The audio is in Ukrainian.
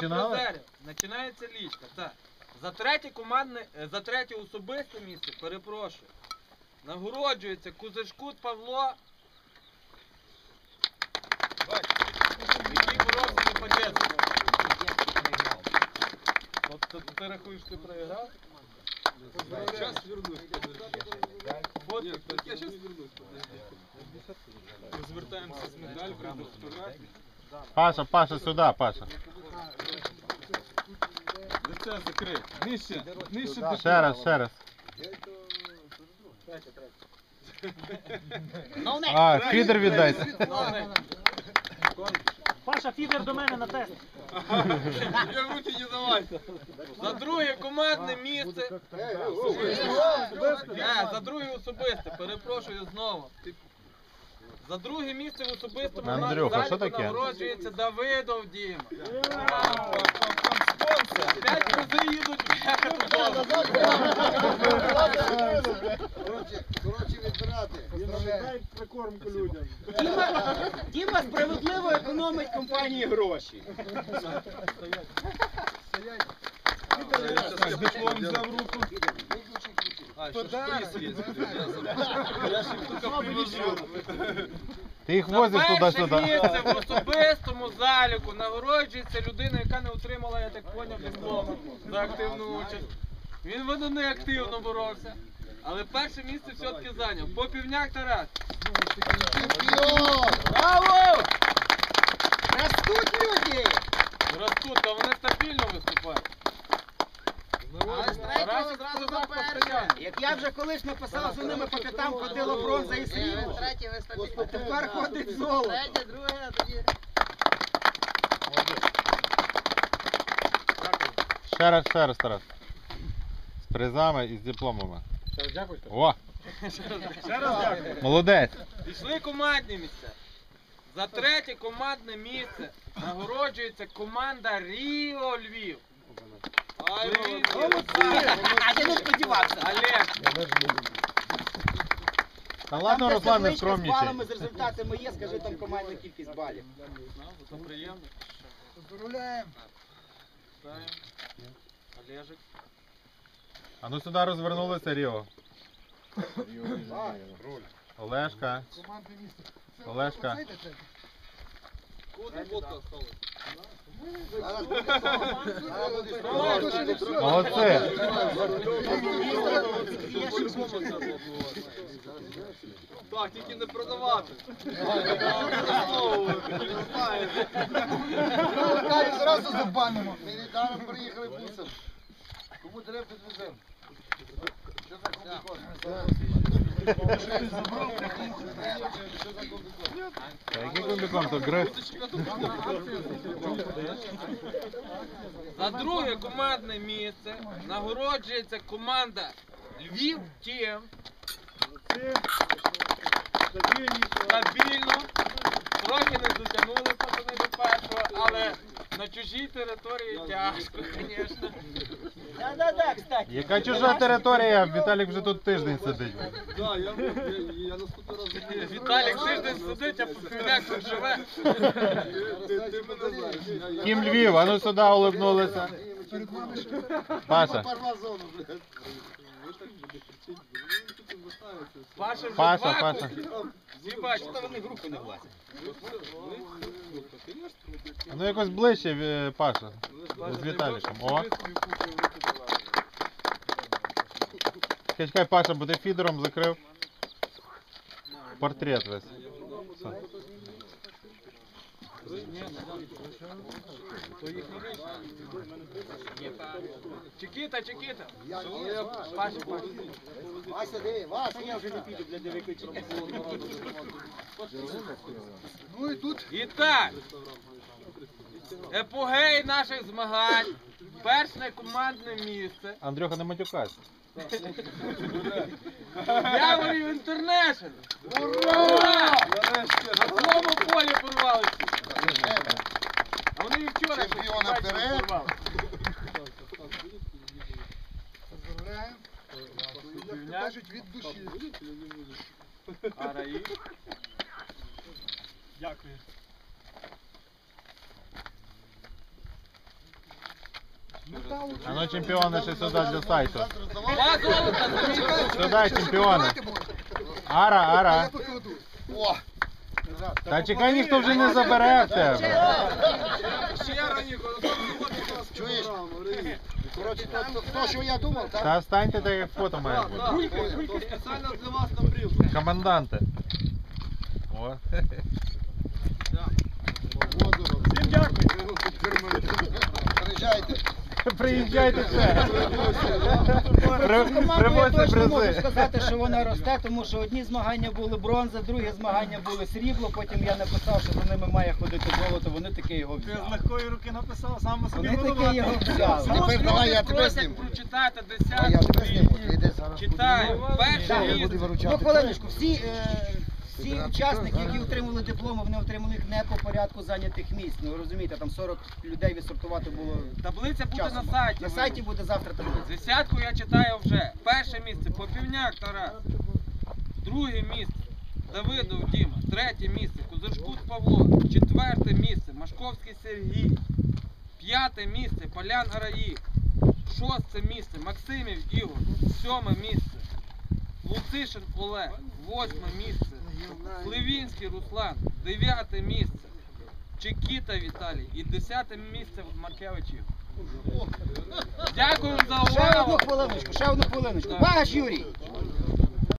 Починали? призерів. Починається лічка, так. За третє командне, е, за третє особисте місце, перепрошую. Нагороджується Кузишкут Павло. Який боровся за. Тобто ти рахуєш, ти проіграв? Сейчас вернусь. Я сейчас вернусь. Розвертаємося з медалькою до фотографії. Паша, Паша, сюди, Паша. Лице закрить. Нижче, нижче до Ще раз, ще раз. А, фідер віддайте. Паша, фідер до мене на тест. Я в руки не давай. За друге командне місце. Е, за друге особисте, перепрошую знову. За друге місце в особистому Андрюха, що таке? нагороджується Давидов Діма. П'ять рази їдуть бляха. Коротше, коротше відбирати. Дай прикормку людям. Діма, Діма справедливо економить компанії гроші. Так, диплом взяв в руку. А, ще тільки привожу. Ти їх возиш перше туди-сюди. місце в особистому заліку нагороджується людина, яка не отримала, я так поняв, диплому за активну участь. Він воно не активно боровся. Але перше місце все-таки зайняв. Попівняк Тарас. Чемпіон! Браво! Ростуть люди! Ростуть, та вони стабільно виступають. Але з третього Тарасик зразу це за так перше. постійно. Як я вже колись написав, за ними по п'ятам ходило бронза і срібло. Третє тепер ходить золото. Третє, друге, а тоді. Ще раз, ще раз, Тарас. З призами і з дипломами. О! Молодець. Пішли командні місця. За третє командне місце нагороджується команда Ріо Львів. А не сподівався. Та ладно, Руслан, не табличка з балами, з результатами є, скажи там командна кількість балів. Це приємно. Поздравляємо. Олежик. А ну сюди розвернулися, Ріо. Олешка. Командне. Олешка. Молодці. Так, тільки не продавати. Кажуть, зразу забанимо. Ми недавно приїхали бусом. Кому треба підвеземо? Що комбікон? Та Який комбікон, то гриз. За друге командне місце нагороджується команда Львів Тім. Стабільно. Трохи не дотягнули пацани до першого, але на чужій території тяжко, звісно. Кстати. Яка чужа територія? Віталік вже тут тиждень сидить. Да, я, я, я наступний раз. Віталік тиждень сидить, а Попівняк тут живе. Ти, ти мене знаєш. Я, я, Кім Львів, а ну сюди улыбнулися. Перед вами Паша. парна зона. блядь. Ви. Ви. Паша Паша, Паша. Всі бачите. Вони групи не влазять. Ну якось ближче, е, Паша. З Віталіком. О. Чекай, чекай, Паша, бо ти фідером закрив. Портрет весь. Все. Чекіта, Чекіта. Паша, Паша. Вася, диви, Вася. Я вже не піду, бля, диви. Ну і тут І так, епогей наших змагань. Перше командне місце. Андрюха, не матюкайся. Яворів Інтернешнл. Ура! На своєму полі порвали всі. А вони і вчора щось Чемпіона бачили, вперед. порвали. поздравляємо. Як то кажуть, від душі. А? Дякую. А ну чемпіони ще сюди для сайту. Два золота. Сюди чемпіони. Ара, ара. О! Та чекай, ніхто вже не забере в тебе. Чуєш? Коротше, то, то, то, що я думав, так? Та станьте так, як фото має бути. Спеціально для вас набрів. Команданти. О. Всім дякую. Приїжджайте. Приїжджайте Команду я Привозьте точно можу призи. сказати, що вона росте, тому що одні змагання були бронза, другі змагання були срібло, потім я написав, що за ними має ходити золото, вони таки його Ти з взяли. легкої руки написав, сам собі Вони винуватий. його взяли. Тепер давай я тебе просять зніму. прочитати А я тебе зніму. десятку. Ти йди зараз. Читаю. Перше Я буду місце. виручати. Ну, хвилиночку, всі, е, всі учасники, які отримали дипломи, вони отримали їх не по порядку зайнятих місць. Ну, ви розумієте, там 40 людей відсортувати було Таблиця буде часу. на сайті. На сайті буде завтра таблиця. Десятку я читаю вже. Перше місце Попівняк Тарас. Друге місце Давидов Діма. Третє місце Кузашкут Павло. Четверте місце Машковський Сергій. П'яте місце Полян Араї. Шосте місце Максимів Ігор. Сьоме місце Луцишин Олег. Восьме місце Сливінський Руслан. Дев'яте місце Чекіта Віталій. І десяте місце Маркевичів. Дякую за увагу. Ще одну хвилиночку, ще одну хвилиночку. Бач Юрій!